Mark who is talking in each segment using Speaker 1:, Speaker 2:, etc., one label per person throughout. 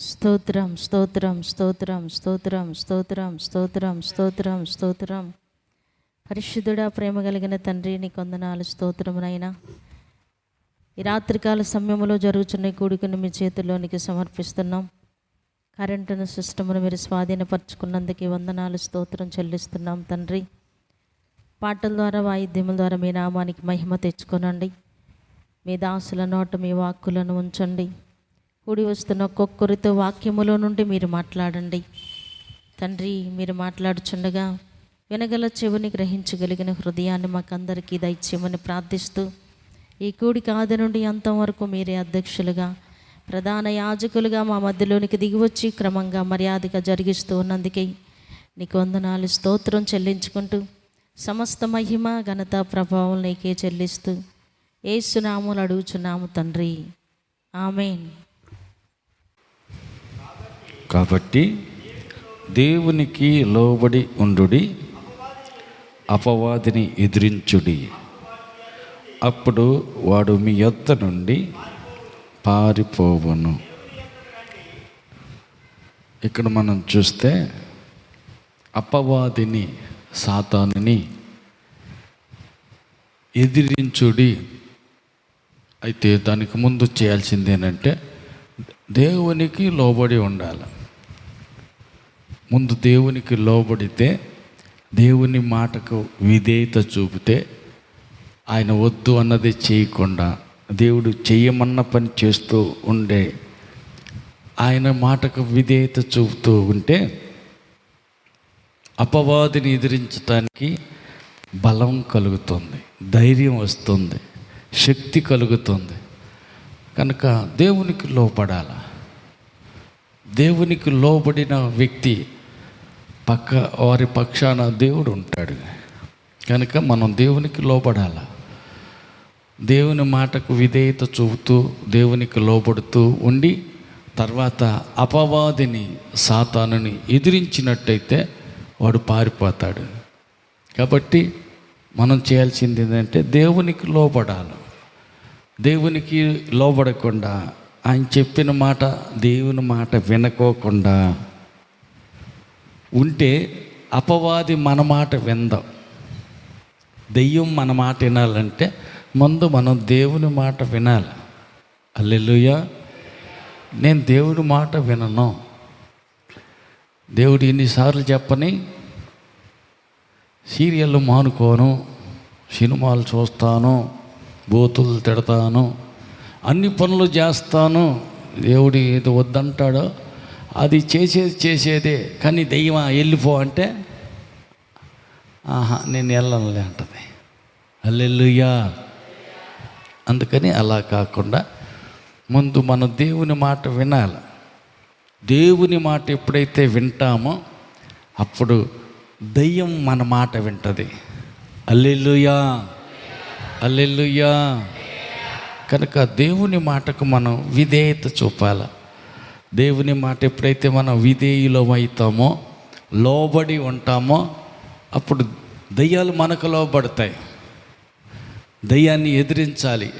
Speaker 1: స్తోత్రం స్తోత్రం స్తోత్రం స్తోత్రం స్తోత్రం స్తోత్రం స్తోత్రం స్తోత్రం. పరిశుద్ధుడా ప్రేమ కలిగిన తండ్రి నీ కొందనాలు స్తోత్రమునైనా ఈ రాత్రికాల సమయంలో జరుగుతున్న ఈ కూడికను మీ చేతుల్లోనికి సమర్పిస్తున్నాం. కరెంటును సిస్టమును మీరు స్వాధీనపరచుకున్నందుకు వందనాలు స్తోత్రం చెల్లిస్తున్నాం తండ్రి. పాటల ద్వారా వాయిద్యముల ద్వారా మీ నామానికి మహిమ తెచ్చుకొనండి. మీ దాసుల నోట మీ వాక్కులను ఉంచండి. కూడి వస్తున్న ఒక్కొక్కరితో వాక్యములో నుండి మీరు మాట్లాడండి. తండ్రి మీరు మాట్లాడుచుండగా వినగల చెవిని గ్రహించగలిగిన హృదయాన్ని మాకందరికీ దయచేయమని ప్రార్థిస్తూ ఈ కూడి కాది నుండి అంతం వరకు మీరే అధ్యక్షులుగా ప్రధాన యాజకులుగా మా మధ్యలోనికి దిగివచ్చి క్రమంగా మర్యాదగా జరిగిస్తూ ఉన్నందుకే నీకు వందనాలు స్తోత్రం చెల్లించుకుంటూ సమస్త మహిమ ఘనత ప్రభావం నీకే చెల్లిస్తూ ఏసునాములు అడుగుచున్నాము తండ్రి. ఆమెన్.
Speaker 2: కాబట్టి దేవునికి లోబడి ఉండుడి అపవాదిని ఎదిరించుడి. అప్పుడు వాడు మీ యొద్ద నుండి పారిపోవును. ఇక్కడ మనం చూస్తే అపవాదిని సాతానుని ఎదిరించుడి. అయితే దానికి ముందు చేయాల్సింది ఏంటంటే దేవునికి లోబడి ఉండాలి. ముందు దేవునికి లోబడితే దేవుని మాటకు విధేయత చూపితే ఆయన వద్దు అన్నది చేయకుండా దేవుడు చెయ్యమన్న పని చేస్తూ ఉండే ఆయన మాటకు విధేయత చూపుతూ ఉంటే అపవాదిని ఎదిరించడానికి బలం కలుగుతుంది ధైర్యం వస్తుంది శక్తి కలుగుతుంది. కనుక దేవునికి లోపడాల దేవునికి లోబడిన వ్యక్తి పక్క వారి పక్షాన దేవుడు ఉంటాడు. కనుక మనం దేవునికి లోబడాల. దేవుని మాటకు విధేయత చూపుతూ దేవునికి లోబడుతూ ఉండి తర్వాత అపవాదిని సాతానుని ఎదిరించినట్టయితే వాడు పారిపోతాడు. కాబట్టి మనం చేయాల్సింది ఏంటంటే దేవునికి లోబడాలి. దేవునికి లోబడకుండా ఆయన చెప్పిన మాట దేవుని మాట వినకోకుండా ఉంటే అపవాది మన మాట విందాం. దెయ్యం మన మాట వినాలంటే ముందు మనం దేవుని మాట వినాలి. అల్లెలుయ నేను దేవుని మాట వినను. దేవుడు ఎన్నిసార్లు చెప్పని సీరియళ్ళు మానుకోను సినిమాలు చూస్తాను బూతులు తిడతాను అన్ని పనులు చేస్తాను. దేవుడు ఏది వద్దంటాడో అది చేసేది చేసేదే. కానీ దెయ్యమా వెళ్ళిపో అంటే ఆహా నేను వెళ్ళనులే అంటది. అల్లెల్లుయ్యా అందుకని అలా కాకుండా ముందు మన దేవుని మాట వినాలి. దేవుని మాట ఎప్పుడైతే వింటామో అప్పుడు దయ్యం మన మాట వింటది. అల్లెల్లుయా అల్లెల్లుయా కనుక దేవుని మాటకు మనం విధేయత చూపాల? దేవుని మాట ఎప్పుడైతే మనం విధేయులో అవుతామో లోబడి ఉంటామో అప్పుడు దయ్యాలు మనకు లోబడతాయి. దయ్యాన్ని ఎదిరించాలి.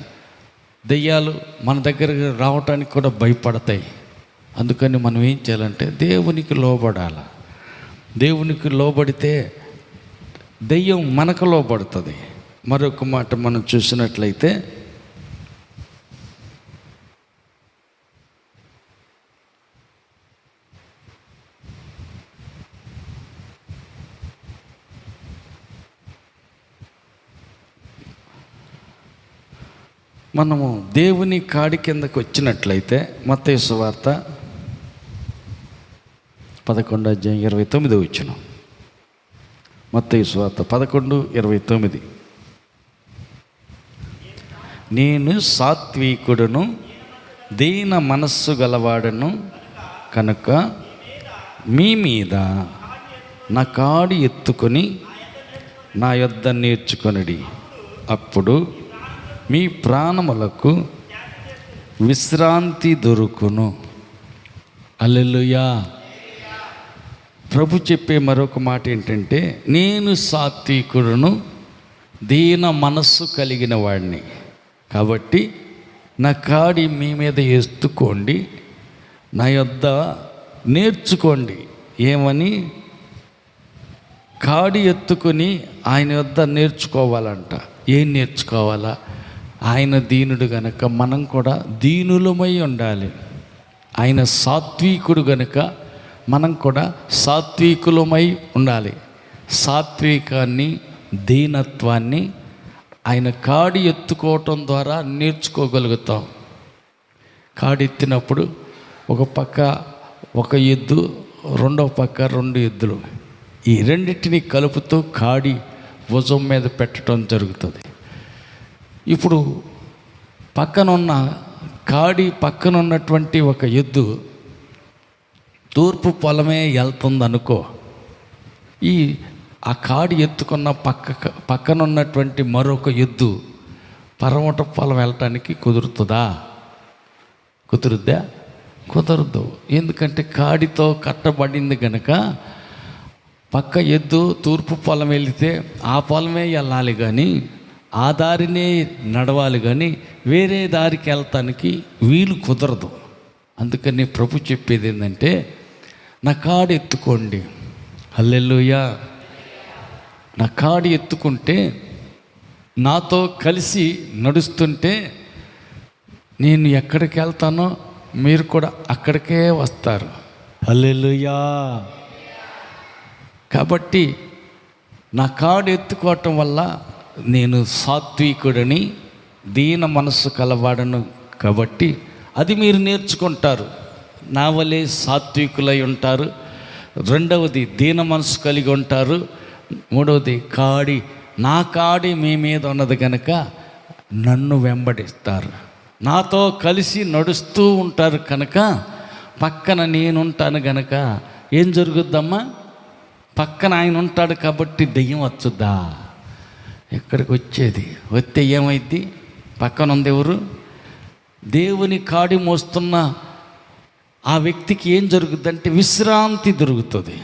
Speaker 2: దయ్యాలు మన దగ్గరకు రావటానికి కూడా భయపడతాయి. అందుకని మనం ఏం చేయాలంటే దేవునికి లోబడాల. దేవునికి లోబడితే దెయ్యం మనకు లోబడుతుంది. మరొక మాట మనం చూసినట్లయితే మనము దేవుని కాడి కిందకు వచ్చినట్లయితే మత్తయి వార్త పదకొండు అధ్యాయం ఇరవై తొమ్మిది వచ్చిన. మత్తయి వార్త పదకొండు ఇరవై తొమ్మిది. నేను సాత్వికుడును దీన మనస్సు గలవాడను కనుక మీ మీద నా కాడి ఎత్తుకొని నా యొద్ద నేర్చుకొనిడి. అప్పుడు మీ ప్రాణములకు విశ్రాంతి దొరుకును. అల్లెలుయా ప్రభు చెప్పే మరొక మాట ఏంటంటే నేను సాత్వికుడును దీన మనస్సు కలిగిన వాడిని. కాబట్టి నా కాడి మీ మీద ఎత్తుకోండి నా యొద్ద నేర్చుకోండి. ఏమని? కాడి ఎత్తుకుని ఆయన వద్ద నేర్చుకోవాలంట. ఏం నేర్చుకోవాలా? ఆయన దీనుడు గనక మనం కూడా దీనులమై ఉండాలి. ఆయన సాత్వికుడు గనుక మనం కూడా సాత్వికులమై ఉండాలి. సాత్వికాన్ని దీనత్వాన్ని ఆయన కాడి ఎత్తుకోవటం ద్వారా నేర్చుకోగలుగుతాం. కాడెత్తినప్పుడు ఒక పక్క ఒక ఎద్దు రెండో పక్క రెండు ఎద్దులు. ఈ రెండింటిని కలుపుతూ కాడి భుజం మీద పెట్టడం జరుగుతుంది. ఇప్పుడు పక్కనున్న కాడి పక్కనున్నటువంటి ఒక ఎద్దు తూర్పు పొలమే వెళ్తుందనుకో ఈ ఆ కాడి ఎత్తుకున్న పక్క పక్కన ఉన్నటువంటి మరొక ఎద్దు పరమట పొలం వెళ్ళటానికి కుదురుతుందా? కుదురుద్దా? కుదరదు. ఎందుకంటే కాడితో కట్టబడింది కనుక పక్క ఎద్దు తూర్పు పొలం వెళితే ఆ పొలమే వెళ్ళాలి కానీ ఆ దారినే నడవాలి కానీ వేరే దారికి వెళ్తానికి వీలు కుదరదు. అందుకని ప్రభు చెప్పేది ఏంటంటే నా కాడు ఎత్తుకోండి. హల్లెల్లుయా నా కాడు ఎత్తుకుంటే నాతో కలిసి నడుస్తుంటే నేను ఎక్కడికి వెళ్తానో మీరు కూడా అక్కడికే వస్తారు. హల్లెలూయా. కాబట్టి నా కాడు ఎత్తుకోవటం వల్ల నేను సాత్వికుడని దీన మనస్సు కలవాడను కాబట్టి అది మీరు నేర్చుకుంటారు. నా వలే సాత్వికులై ఉంటారు. రెండవది దీన మనసు కలిగి ఉంటారు. మూడవది కాడి నా కాడి మీ మీద ఉన్నది కనుక నన్ను వెంబడిస్తారు. నాతో కలిసి నడుస్తూ ఉంటారు కనుక పక్కన నేనుంటాను గనక ఏం జరుగుద్దమ్మా? పక్కన ఆయన ఉంటాడు కాబట్టి దెయ్యం వచ్చుద్దా? ఎక్కడికి వచ్చేది. వస్తే ఏమైద్ది? పక్కన ఉంది ఎవరు? దేవుని కాడి మోస్తున్న ఆ వ్యక్తికి ఏం జరుగుద్దంటే విశ్రాంతి దొరుకుతుంది.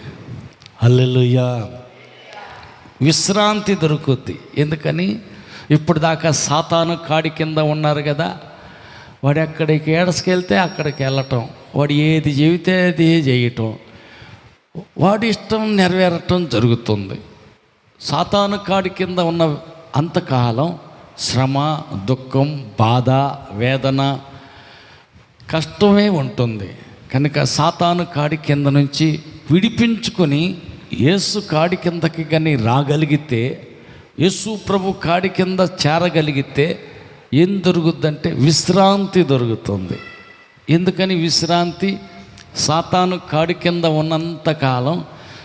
Speaker 2: హల్లెలూయా. విశ్రాంతి దొరుకుద్ది. ఎందుకని? ఇప్పుడు దాకా సాతాను కాడి కింద ఉన్నారు కదా. వాడు ఎక్కడికి ఏడసుకెళ్తే అక్కడికి వెళ్ళటం. వాడు ఏది చెబితే అది చేయటం. వాడి ఇష్టం నెరవేరటం జరుగుతుంది. సాతాను కాడి కింద ఉన్న అంతకాలం శ్రమ దుఃఖం బాధ వేదన కష్టమే ఉంటుంది. కనుక సాతాను కాడి కింద నుంచి విడిపించుకొని యేసు కాడి కిందకి కానీ రాగలిగితే యేసు ప్రభు కాడి కింద చేరగలిగితే ఏం దొరుకుద్దంటే విశ్రాంతి దొరుకుతుంది. ఎందుకని విశ్రాంతి? సాతాను కాడి కింద ఉన్నంతకాలం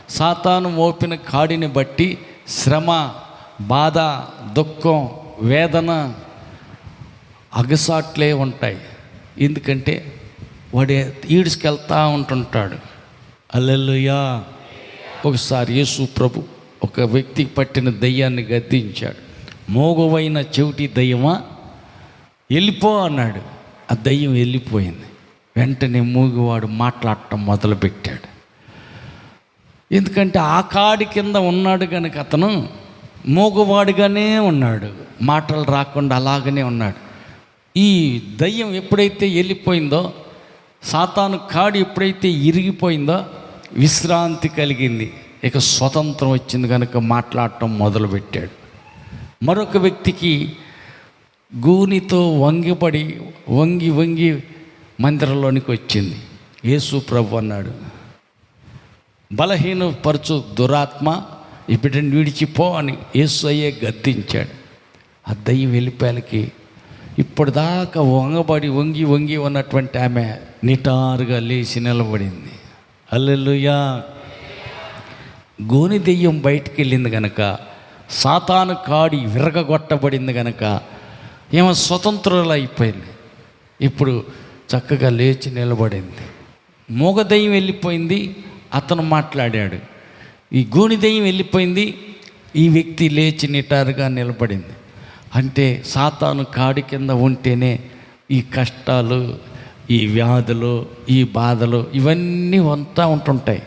Speaker 2: సాతాను మోపిన కాడిని బట్టి శ్రమ బాధ దుఃఖం వేదన అగసాట్లే ఉంటాయి. ఎందుకంటే వాడు ఈడ్చుకెళ్తా ఉంటుంటాడు. అల్లెల్లుయా ఒకసారి యేసు ప్రభు ఒక వ్యక్తికి పట్టిన దయ్యాన్ని గద్దించాడు. మోగవైన చెవిటి దయ్యమా? వెళ్ళిపో అన్నాడు. ఆ దయ్యం వెళ్ళిపోయింది. వెంటనే మూగివాడు మాట్లాడటం మొదలుపెట్టాడు. ఎందుకంటే ఆ కాడి కింద ఉన్నాడు కనుక అతను మూగవాడుగానే ఉన్నాడు. మాటలు రాకుండా అలాగనే ఉన్నాడు. ఈ దయ్యం ఎప్పుడైతే వెళ్ళిపోయిందో సాతాను కాడి ఎప్పుడైతే ఇరిగిపోయిందో విశ్రాంతి కలిగింది. ఇక స్వతంత్రం వచ్చింది కనుక మాట్లాడటం మొదలుపెట్టాడు. మరొక వ్యక్తికి గూనితో వంగిపడి వంగి వంగి మందిరంలోనికి వచ్చింది. యేసు ప్రభు అన్నాడు బలహీనపరచు దురాత్మ ఈ బిడ్డని విడిచిపో అని యేసు అయ్యే గద్దించాడు. ఆ దయ్యం వెళ్ళిపోయానికి ఇప్పటిదాకా వంగబడి వంగి వంగి ఉన్నటువంటి ఆమె నిటారుగా లేచి నిలబడింది. అల్లెలుయా గోని దెయ్యం బయటికి వెళ్ళింది కనుక సాతాను కాడి విరగగొట్టబడింది కనుక ఏమో స్వతంత్రులు అయిపోయింది ఇప్పుడు చక్కగా లేచి నిలబడింది. మూగ దెయ్యం వెళ్ళిపోయింది. అతను మాట్లాడాడు. ఈ గోణిదయం వెళ్ళిపోయింది. ఈ వ్యక్తి లేచి నిటారుగా నిలబడింది. అంటే సాతాను కాడి కింద ఉంటేనే ఈ కష్టాలు ఈ వ్యాధులు ఈ బాధలు ఇవన్నీ వంతా ఉంటుంటాయి.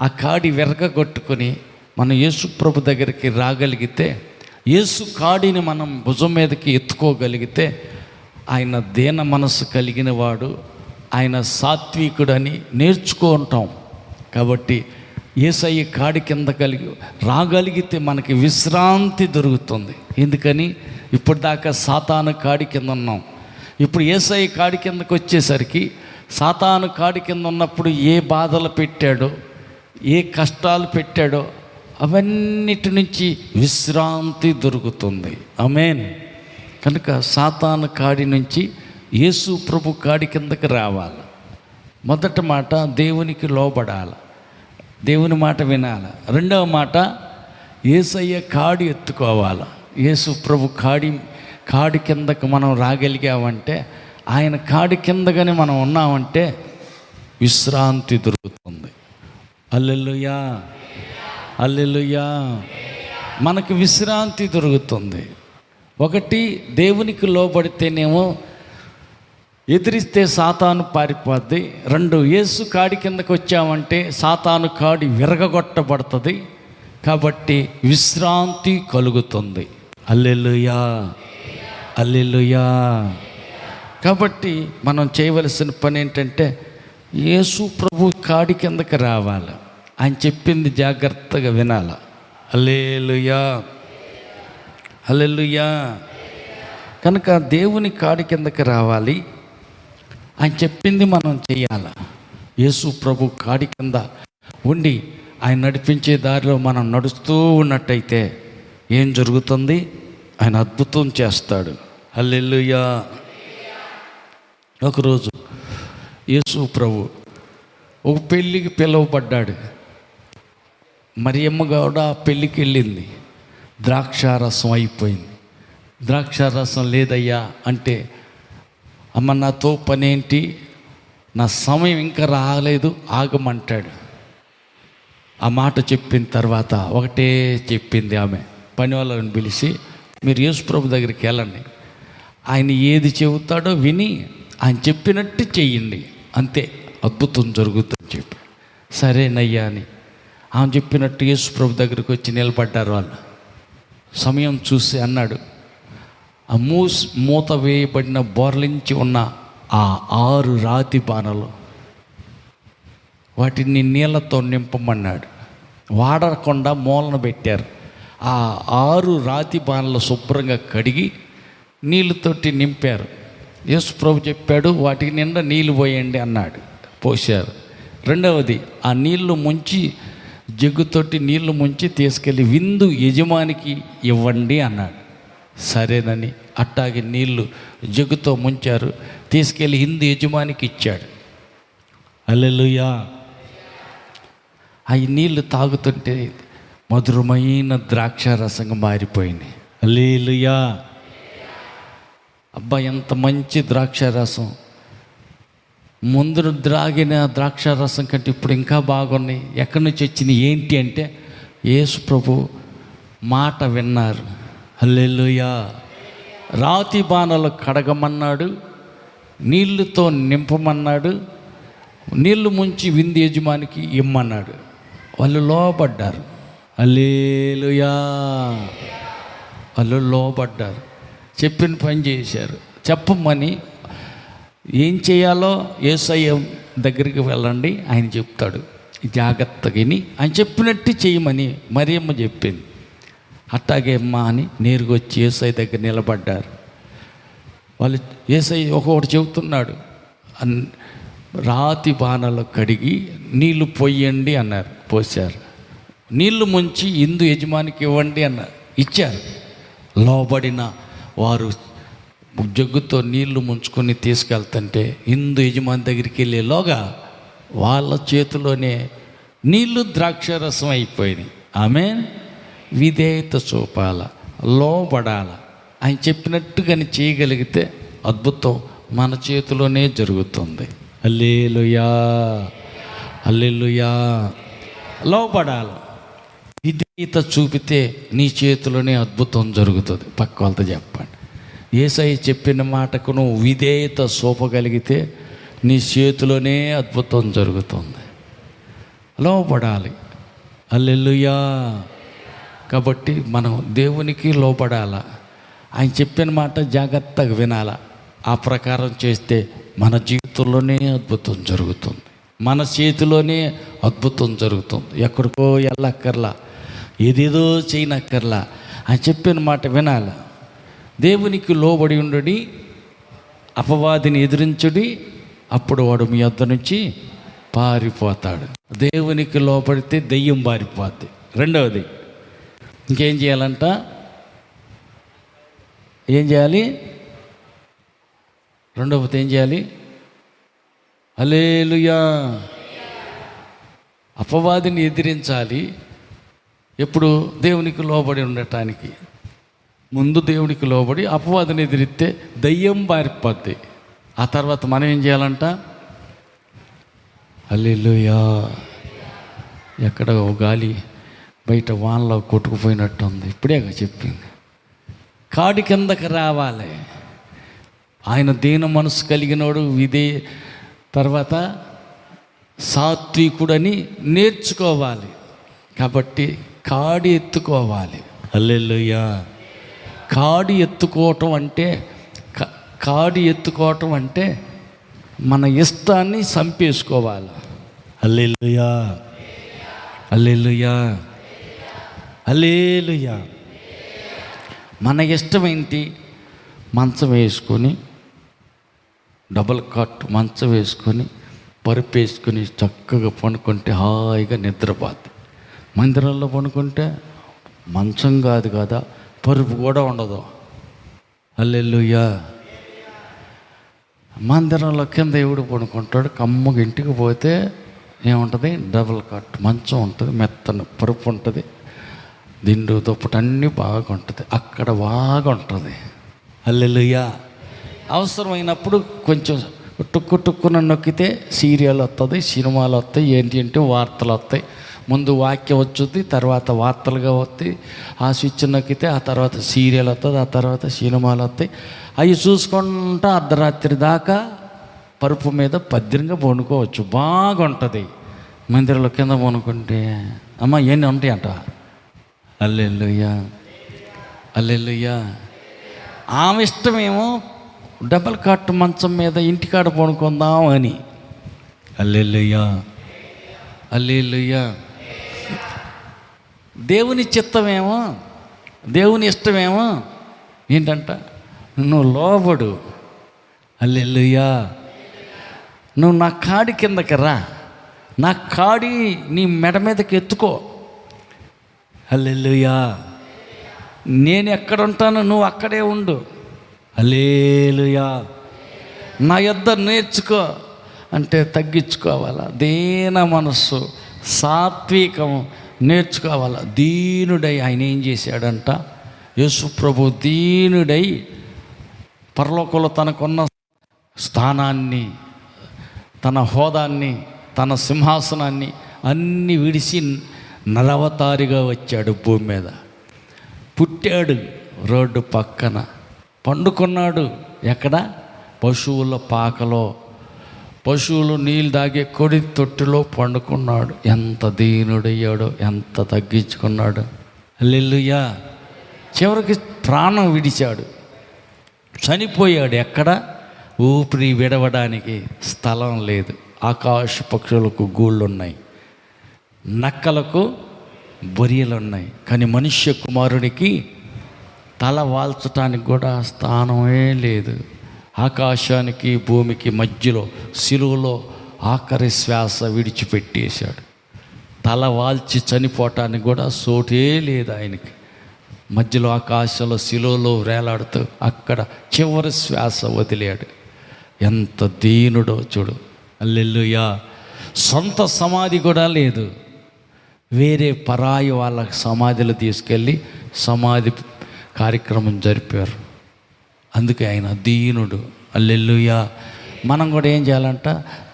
Speaker 2: ఆ కాడి విరగగొట్టుకొని మనం యేసు ప్రభు దగ్గరికి రాగలిగితే యేసు కాడిని మనం భుజం మీదకి ఎత్తుకోగలిగితే ఆయన దీన మనస్సు కలిగిన వాడు ఆయన సాత్వికుడని నేర్చుకుంటాం కాబట్టి ఏసయ్య కాడి కింద కలిగి రాగలిగితే మనకి విశ్రాంతి దొరుకుతుంది. ఎందుకని? ఇప్పటిదాకా సాతాను కాడి కింద ఉన్నాం. ఇప్పుడు ఏసఐ కాడి కిందకు వచ్చేసరికి సాతాను కాడి కింద ఉన్నప్పుడు ఏ బాధలు పెట్టాడో ఏ కష్టాలు పెట్టాడో అవన్నిటి నుంచి విశ్రాంతి దొరుకుతుంది. అమేన్ కనుక సాతాను కాడి నుంచి యేసు ప్రభు కాడి కిందకి రావాలి. మొదటి మాట దేవునికి లోబడాలి. దేవుని మాట వినాలి? రెండవ మాట ఏసయ్య కాడి ఎత్తుకోవాల? యేసు ప్రభు కాడి కాడి కిందకు మనం రాగలిగామంటే ఆయన కాడి కిందగానే మనం ఉన్నామంటే విశ్రాంతి దొరుకుతుంది. అల్లెలుయా అల్లెలుయా మనకు విశ్రాంతి దొరుకుతుంది. ఒకటి దేవునికి లోబడితేనేమో ఎదిరిస్తే సాతాను పారిపోద్ది. రెండు యేసు కాడి కిందకు వచ్చామంటే సాతాను కాడి విరగగొట్టబడుతుంది. కాబట్టి విశ్రాంతి కలుగుతుంది. Alleluia alleluia. కాబట్టి మనం చేయవలసిన పని ఏంటంటే యేసు ప్రభు కాడి కిందకి రావాలి. ఆయన చెప్పింది జాగ్రత్తగా వినాలి. Alleluia alleluia. కనుక దేవుని కాడి కిందకి రావాలి. ఆయన చెప్పింది మనం చేయాల? యేసు ప్రభు కాడి కింద ఉండి ఆయన నడిపించే దారిలో మనం నడుస్తూ ఉన్నట్టయితే ఏం జరుగుతుంది? ఆయన అద్భుతం చేస్తాడు. అల్లెల్లుయా ఒకరోజు యేసు ప్రభు ఒక పెళ్ళికి పిలువబడ్డాడు. మరియమ్మ కూడా ఆ పెళ్ళికి వెళ్ళింది. ద్రాక్షారసం అయిపోయింది. ద్రాక్షారసం లేదయ్యా అంటే అమ్మ నాతో పనేంటి? నా సమయం ఇంకా రాలేదు ఆగమంటాడు. ఆ మాట చెప్పిన తర్వాత ఒకటే చెప్పింది ఆమె. పని వాళ్ళని పిలిచి మీరు యేసుప్రభు దగ్గరికి వెళ్ళండి. ఆయన ఏది చెబుతాడో విని ఆయన చెప్పినట్టు చెయ్యండి. అంతే అద్భుతం జరుగుతుందని చెప్పి. సరేనయ్యా అని. ఆమె చెప్పినట్టు యేసుప్రభు దగ్గరికి వచ్చి నిలబడ్డారు వాళ్ళు. సమయం చూసి అన్నాడు ఆ మూస్ మూత వేయబడిన బోర్లించి ఉన్న ఆ ఆరు రాతి బాణలు వాటిని నీళ్ళతో నింపమన్నాడు. వాడకుండా మూలన పెట్టారు. ఆ ఆరు రాతి బాణలు శుభ్రంగా కడిగి నీళ్ళతోటి నింపారు. యేసు ప్రభు చెప్పాడు వాటికి నిండా నీళ్ళు పోయండి అన్నాడు. పోశారు. రెండవది ఆ నీళ్ళు ముంచి జగ్గుతోటి నీళ్ళు ముంచి తీసుకెళ్ళి విందు యజమానికి ఇవ్వండి అన్నాడు. సరేనని అట్టాగే నీళ్ళు జగ్గుతో ముంచారు. తీసుకెళ్ళి హిందూ యజమానికి ఇచ్చాడు. అల్లెలుయా ఆ నీళ్ళు తాగుతుంటే మధురమైన ద్రాక్ష రసంగా మారిపోయింది అల్లేలుయా అబ్బా ఎంత మంచి ద్రాక్ష రసం ముందు ద్రాగిన ద్రాక్ష రసం కంటే ఇప్పుడు ఇంకా బాగున్నాయి. ఎక్కడి నుంచి వచ్చినాయి? ఏంటి అంటే యేసు ప్రభు మాట విన్నారు. హల్లెలూయా. రాతి బాణలు కడగమన్నాడు నీళ్ళుతో నింపమన్నాడు నీళ్ళు ముంచి వింది యజమానికి ఇమ్మన్నాడు. వాళ్ళు లోబడ్డారు. అల్లేలుయా వాళ్ళు లోబడ్డారు. చెప్పిన పని చేశారు. చెప్పమని ఏం చేయాలో ఏసయ్య దగ్గరికి వెళ్ళండి ఆయన చెప్తాడు. జాగ్రత్తగా ఆయన చెప్పినట్టు చేయమని మరియమ్మ చెప్పింది. అట్టాగే అమ్మా అని నేరుగా వచ్చి ఏసఐ దగ్గర నిలబడ్డారు. వాళ్ళు ఏసఐ ఒక్కొక్కటి చెబుతున్నాడు అన్ రాతి బాణలు కడిగి నీళ్ళు పొయ్యండి అన్నారు పోశారు. నీళ్ళు ముంచి ఇందు యజమానికి ఇవ్వండి అన్నారు ఇచ్చారు. లోబడిన వారు జగ్గుతో నీళ్ళు ముంచుకొని తీసుకెళ్తుంటే ఇందు యజమాని దగ్గరికి వెళ్ళేలోగా వాళ్ళ చేతిలోనే నీళ్ళు ద్రాక్షరసం అయిపోయినాయి. ఆమె విధేయత చూపాల లోబడాల. ఆయన చెప్పినట్టుగాని చేయగలిగితే అద్భుతం మన చేతిలోనే జరుగుతుంది. అల్లేలుయా అల్లెలుయా లోపడాలి విధేయత చూపితే నీ చేతిలోనే అద్భుతం జరుగుతుంది. పక్క వాళ్ళతో చెప్పండి. ఏసై చెప్పిన మాటకు నువ్వు విధేయత చూపగలిగితే నీ చేతిలోనే అద్భుతం జరుగుతుంది. లోపడాలి అల్లెలుయా కాబట్టి మనం దేవునికి లోపడాల ఆయన చెప్పిన మాట జాగ్రత్తగా వినాల. ఆ ప్రకారం చేస్తే మన జీవితంలోనే అద్భుతం జరుగుతుంది. మన చేతిలోనే అద్భుతం జరుగుతుంది. ఎక్కడికో వెళ్ళక్కర్లా. ఏదేదో చేయనక్కర్లా. ఆయన చెప్పిన మాట వినాల. దేవునికి లోబడి ఉండడి అపవాదిని ఎదిరించుడి అప్పుడు వాడు మీ వద్ద నుంచి పారిపోతాడు. దేవునికి లోపడితే దెయ్యం పారిపోద్ది. రెండవది ఇంకేం చేయాలంట? ఏం చేయాలి? రెండవది ఏం చేయాలి? అలేలుయా అపవాదిని ఎదిరించాలి. ఎప్పుడు? దేవునికి లోబడి ఉండటానికి. ముందు దేవునికి లోబడి అపవాదిని ఎదిరిస్తే దయ్యం పారిపోద్ది. ఆ తర్వాత మనం ఏం చేయాలంట? అల్లెలుయా ఎక్కడ ఓ గాలి బయట వానలో కొట్టుకుపోయినట్టు ఉంది ఇప్పుడే చెప్పింది. కాడి కిందకి రావాలి. ఆయన దీన మనసు కలిగినోడు ఇదే తర్వాత సాత్వికుడని నేర్చుకోవాలి. కాబట్టి కాడి ఎత్తుకోవాలి. అల్లెలుయ్యా కాడి ఎత్తుకోవటం అంటే కాడి ఎత్తుకోవటం అంటే మన ఇష్టాన్ని చంపేసుకోవాలి అల్లెలుయా అల్లెలుయా అలేలుయా మన ఇష్టం ఏంటి? మంచం వేసుకొని డబల్ కాట్ మంచం వేసుకొని పరుపు వేసుకొని చక్కగా పండుకుంటే హాయిగా నిద్రపోద్ది. మందిరంలో పండుకుంటే మంచం కాదు కదా పరుపు కూడా ఉండదు. అల్లెల్లుయ్యా మందిరంలో కింద ఎవడు పండుకుంటాడు? కమ్మగా ఇంటికి పోతే ఏముంటుంది? డబుల్ కట్ మంచం ఉంటుంది మెత్తన పరుపు ఉంటుంది. దిండు దుప్పటి అన్నీ బాగా ఉంటుంది అక్కడ బాగా ఉంటుంది అల్లెలుయ్యా అవసరమైనప్పుడు కొంచెం టుక్కు టుక్కున నొక్కితే సీరియల్ వస్తుంది సినిమాలు వస్తాయి ఏంటి అంటే వార్తలు వస్తాయి ముందు వాక్యం వచ్చుద్ది తర్వాత వార్తలుగా వస్తాయి ఆ స్విచ్ నొక్కితే ఆ తర్వాత సీరియల్ వస్తుంది ఆ తర్వాత సినిమాలు వస్తాయి అవి చూసుకుంటా అర్ధరాత్రి దాకా పరుపు మీద పద్యంగా పండుకోవచ్చు. బాగుంటుంది. మందిరంలో కింద పనుకుంటే అమ్మ ఎన్ని ఉంటాయి అంట అల్లెల్లుయ్యా అల్లెల్లుయ్యా ఆమె ఇష్టమేమో డబల్ కాట్ మంచం మీద ఇంటికాడ పడుకుందాం అని. అల్లెల్లుయ్యా అల్లెల్లుయ్యా దేవుని చిత్తమేమో దేవుని ఇష్టమేమో ఏంటంట? నువ్వు లోబడు. అల్లెల్లుయ్యా నువ్వు నా కాడి కిందకి రా. నా కాడి నీ మెడ మీదకి ఎత్తుకో. అల్లెల్లుయా నేను ఎక్కడ ఉంటానో నువ్వు అక్కడే ఉండు. అల్లేలుయా నా యొద్ద నేర్చుకో అంటే తగ్గించుకోవాలా. దేన మనస్సు సాత్వికం నేర్చుకోవాలా. దీనుడై ఆయన ఏం చేశాడంట? యేసు ప్రభు దీనుడై పరలోకంలో తనకున్న స్థానాన్ని తన హోదాన్ని తన సింహాసనాన్ని అన్ని విడిచి నలవతారిగా వచ్చాడు భూమి మీద. పుట్టాడు రోడ్డు పక్కన. పండుకున్నాడు ఎక్కడ? పశువుల పాకలో. పశువులు నీళ్ళు తాగే కొడి తొట్టిలో పండుకున్నాడు. ఎంత దీనుడయ్యాడో ఎంత తగ్గించుకున్నాడు. లెల్లుయా చివరికి ప్రాణం విడిచాడు. చనిపోయాడు ఎక్కడ? ఊపిరి విడవడానికి స్థలం లేదు. ఆకాశ పక్షులకు గూళ్ళు ఉన్నాయి నక్కలకు బొరియలు ఉన్నాయి కానీ మనుష్య కుమారునికి తల వాల్చటానికి కూడా స్థానమే లేదు. ఆకాశానికి భూమికి మధ్యలో సిలువలో ఆఖరి శ్వాస విడిచిపెట్టేశాడు. తల వాల్చి చనిపోవటానికి కూడా సోటే లేదు ఆయనకి. మధ్యలో ఆకాశంలో శిలువలో వేలాడుతూ అక్కడ చివరి శ్వాస వదిలాడు. ఎంత దీనుడో చూడు. అల్లెల్లుయా! సొంత సమాధి కూడా లేదు. వేరే పరాయి వాళ్ళ సమాధిలో తీసుకెళ్ళి సమాధి కార్యక్రమం జరిపారు. అందుకే ఆయన దీనుడు. అల్లెల్లుయా మనం కూడా ఏం చేయాలంట?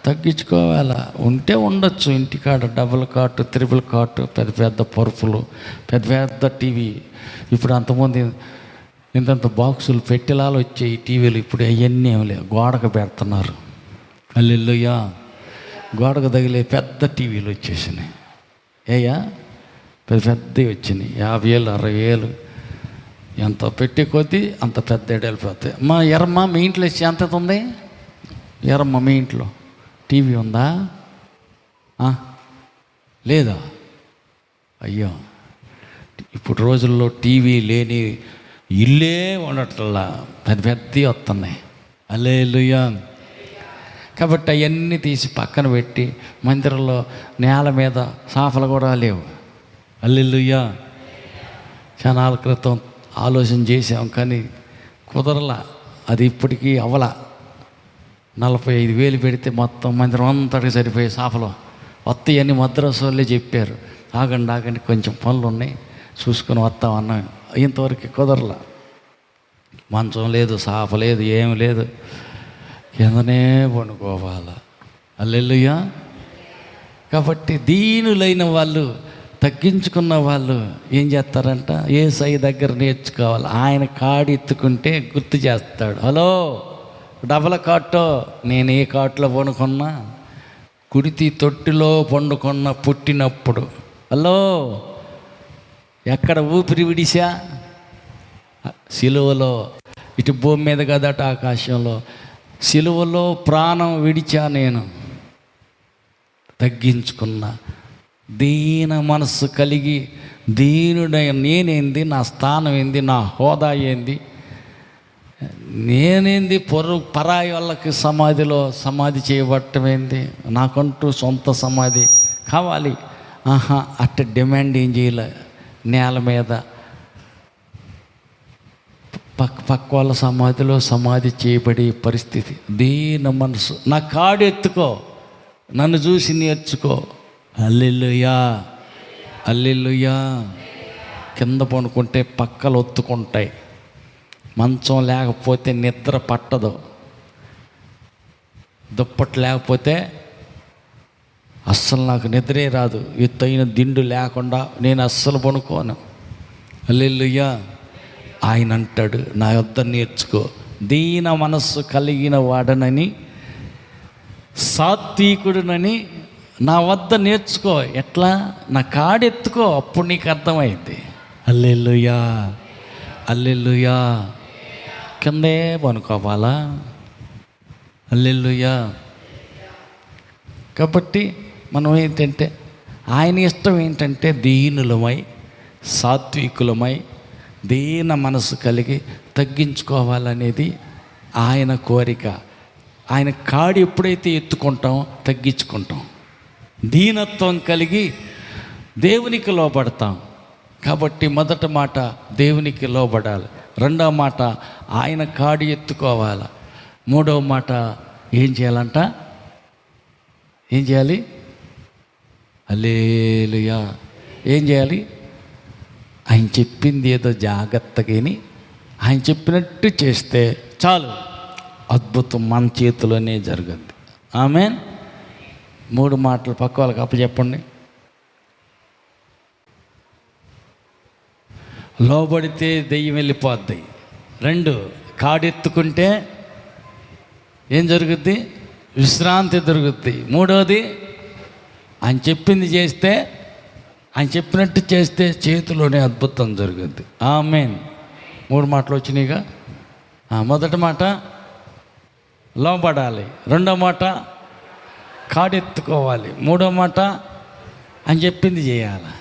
Speaker 2: తగ్గించుకోవాలా? ఉంటే ఉండొచ్చు. ఇంటికాడ డబుల్ కాటు త్రిబుల్ కాటు పెద్ద పెద్ద పరుపులు పెద్ద పెద్ద టీవీ. ఇప్పుడు అంతమంది ఇంతంత బాక్సులు పెట్టెలాలు వచ్చాయి టీవీలు. ఇప్పుడు అవన్నీ ఏమి లేవు. గోడకు పెడుతున్నారు. అల్లెల్లుయా గోడకు తగిలే పెద్ద టీవీలు వచ్చేసినాయి. ఏయా పెద్ద పెద్దవి వచ్చినాయి. యాభై వేలు అరవై వేలు ఎంత పెట్టే కొద్దీ అంత పెద్ద వెళ్ళిపోతాయి మా ఎర్రమ్మ మీ ఇంట్లో ఎంత ఉంది? ఎరమ్మ మీ ఇంట్లో. టీవీ ఉందా? లేదా? అయ్యో. ఇప్పుడు రోజుల్లో టీవీ లేని ఇల్లే ఉండట్లా పెద్ద పెద్దవి వస్తున్నాయి. అల్లేలుయ్యా కాబట్టి అవన్నీ తీసి పక్కన పెట్టి మందిరంలో నేల మీద సాఫలు కూడా లేవు. అల్లెల్లుయ్యా క్షణాల క్రితం ఆలోచన చేసాం కానీ కుదరలా అది ఇప్పటికీ అవల. నలభై ఐదు వేలు పెడితే మొత్తం మందిరం అంతటికి సరిపోయే సాఫలో. వస్తాయని మద్రాసు వాళ్ళే చెప్పారు. ఆగండి ఆగండి కొంచెం పనులు ఉన్నాయి. చూసుకొని వస్తాం అన్నాం. ఇంతవరకు కుదరలా. మంచం లేదు సాఫ లేదు ఏం లేదు. కిందనే పండుకోవాలా అల్లెల్లుయా కాబట్టి దీనులైన వాళ్ళు తగ్గించుకున్న వాళ్ళు ఏం చేస్తారంట? ఏ సై దగ్గర నేర్చుకోవాలి. ఆయన కాడు ఎత్తుకుంటే గుర్తు చేస్తాడు. హలో డబల కాటో నేను ఏ కాటులో పండుకున్నా కుడితి తొట్టిలో పండుకున్న పుట్టినప్పుడు. హలో ఎక్కడ ఊపిరి విడిసా సిలువలో ఇటు భూమి మీద కదట ఆకాశంలో. సిలువలో ప్రాణం విడిచా నేను తగ్గించుకున్నా. దీన మనస్సు కలిగి దీనుడై నేనేంది నా స్థానం ఏంది నా హోదా ఏంది? నేనేంది పొరు పరాయి వాళ్ళకి సమాధిలో సమాధి చేయబట్టం ఏంది? నాకంటూ సొంత సమాధి కావాలి. ఆహా అట్ట డిమాండ్ ఏం చేయలే? నేల మీద పక్క పక్క వాళ్ళ సమాధిలో సమాధి చేయబడే పరిస్థితి. దీన మనసు. నా కాడు ఎత్తుకో. నన్ను చూసి నేర్చుకో. అల్లెల్లుయా అల్లెల్లుయా కింద పడుకుంటే పక్కలు ఒత్తుకుంటాయి. మంచం లేకపోతే నిద్ర పట్టదు. దుప్పటి లేకపోతే అస్సలు నాకు నిద్రే రాదు. ఎత్తైన దిండు లేకుండా నేను అస్సలు పడుకోను అల్లెల్లుయ్యా ఆయన అంటాడు నా యొద్ద నేర్చుకో. దీన మనస్సు కలిగిన వాడనని సాత్వికుడునని నా వద్ద నేర్చుకో. ఎట్లా? నా కాడెత్తుకో. అప్పుడు నీకు అర్థమైంది అల్లెల్లుయా అల్లెల్లుయా కిందే పనుకోవాలా? అల్లెల్లుయా కాబట్టి మనం ఏంటంటే ఆయన ఇష్టం ఏంటంటే దీనులమై సాత్వికులమై దీన మనసు కలిగి తగ్గించుకోవాలనేది ఆయన కోరిక. ఆయన కాడి ఎప్పుడైతే ఎత్తుకుంటాం తగ్గించుకుంటాం. దీనత్వం కలిగి దేవునికి లోబడతాం. కాబట్టి మొదటి మాట దేవునికి లోబడాలి. రెండవ మాట ఆయన కాడి ఎత్తుకోవాలి. మూడవ మాట ఏం చేయాలంట? ఏం చేయాలి? అలేలుయా ఏం చేయాలి? ఆయన చెప్పింది ఏదో జాగ్రత్తగాని ఆయన చెప్పినట్టు చేస్తే చాలు. అద్భుతం మన చేతిలోనే జరుగుద్ది. ఆమె మూడు మాటలు పక్క వాళ్ళకి అప్పచెప్పండి లోబడితే దెయ్యం వెళ్ళిపోద్ది. రెండు కాడెత్తుకుంటే ఏం జరుగుద్ది? విశ్రాంతి దొరుకుద్ది. మూడవది ఆయన చెప్పింది చేస్తే ఆయన చెప్పినట్టు చేస్తే చేతిలోనే అద్భుతం జరుగుద్ది మెయిన్ మూడు మాటలు వచ్చినాయిగా? మొదటి మాట లోబడాలి. రెండో మాట కాడెత్తుకోవాలి. మూడో మాట అని చెప్పింది చేయాలి?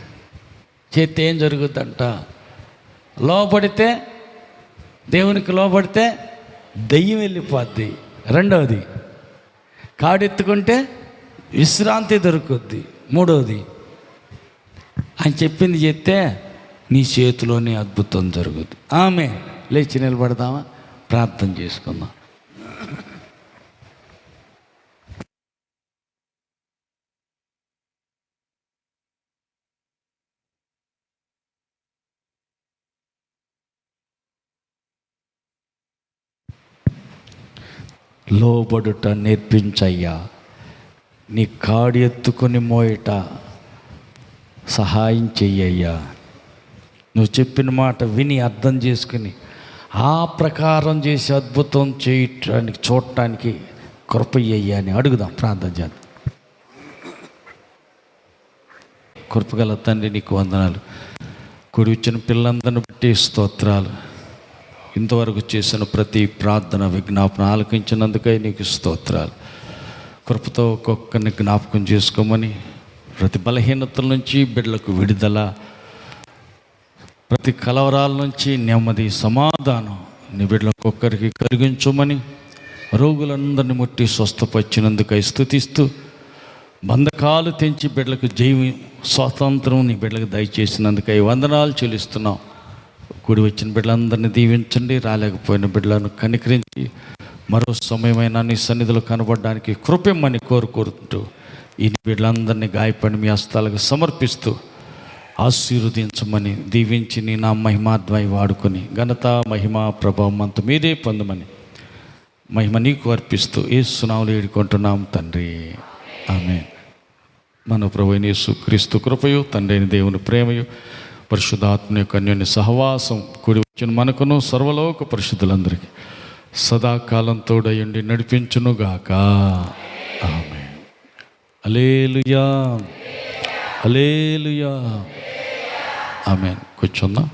Speaker 2: చేస్తే ఏం జరుగుద్దంట లోపడితే దేవునికి లోపడితే దెయ్యం వెళ్ళిపోద్ది. రెండవది కాడెత్తుకుంటే విశ్రాంతి దొరుకుద్ది. మూడవది ఆయన చెప్పింది చెప్తే నీ చేతిలోనే అద్భుతం జరుగుద్ది ఆమె లేచి నిలబడదామా? ప్రార్థన చేసుకుందాం. లోబడుట నేర్పించయ్యా. నీ కాడి ఎత్తుకొని మోయట. సహాయం చెయ్యయ్యా. నువ్వు చెప్పిన మాట విని అర్థం చేసుకుని ఆ ప్రకారం చేసి అద్భుతం చేయటానికి చూడటానికి కృపయ్యయ్యా అని అడుగుదాం ప్రార్థన చేద్దాం. కృపగల తండ్రి నీకు వందనాలు. కుడి వచ్చిన పిల్లలందరిని బట్టి స్తోత్రాలు. ఇంతవరకు చేసిన ప్రతి ప్రార్థన విజ్ఞాపన ఆలకించినందుకై నీకు స్తోత్రాలు. కృపతో ఒక్కొక్కరిని జ్ఞాపకం చేసుకోమని ప్రతి బలహీనతల నుంచి బిడ్డలకు విడుదల ప్రతి కలవరాల నుంచి నెమ్మది సమాధానం నీ బిడ్డలకు ఒక్కరికి కలిగించమని రోగులందరిని ముట్టి స్వస్థపరిచినందుకై స్థుతిస్తూ బంధకాలు తెంచి బిడ్డలకు జైవి స్వాతంత్రం నీ బిడ్డలకు దయచేసినందుకై వందనాలు చెల్లిస్తున్నాం. కూడి వచ్చిన బిడ్డలందరినీ దీవించండి రాలేకపోయిన బిడ్డలను కనికరించి మరో సమయమైన నీ సన్నిధిలో కనబడడానికి కృపమ్మని కోరుకుంటూ ఈ బిడ్డలందరినీ గాయపడి మీ హస్తాలకు సమర్పిస్తూ ఆశీర్వదించమని దీవించి నీ నా మహిమాద్వై వాడుకొని ఘనత మహిమ ప్రభావం అంత మీరే పొందమని మహిమ నీకు అర్పిస్తూ ఏ సునాములు ఏడుకుంటున్నాం తండ్రి. ఆమె మన ప్రభు యేసు క్రీస్తు కృపయు తండ్రి అయిన దేవుని ప్రేమయు పరిశుద్ధాత్మ యొక్క అన్యోన్య సహవాసం కూడి వచ్చిన మనకును సర్వలోక పరిశుద్ధులందరికీ సదాకాలం తోడయుండి నడిపించునుగాక. ఆమె అలేలుయా అలేలుయా ఆమె కూర్చుందాం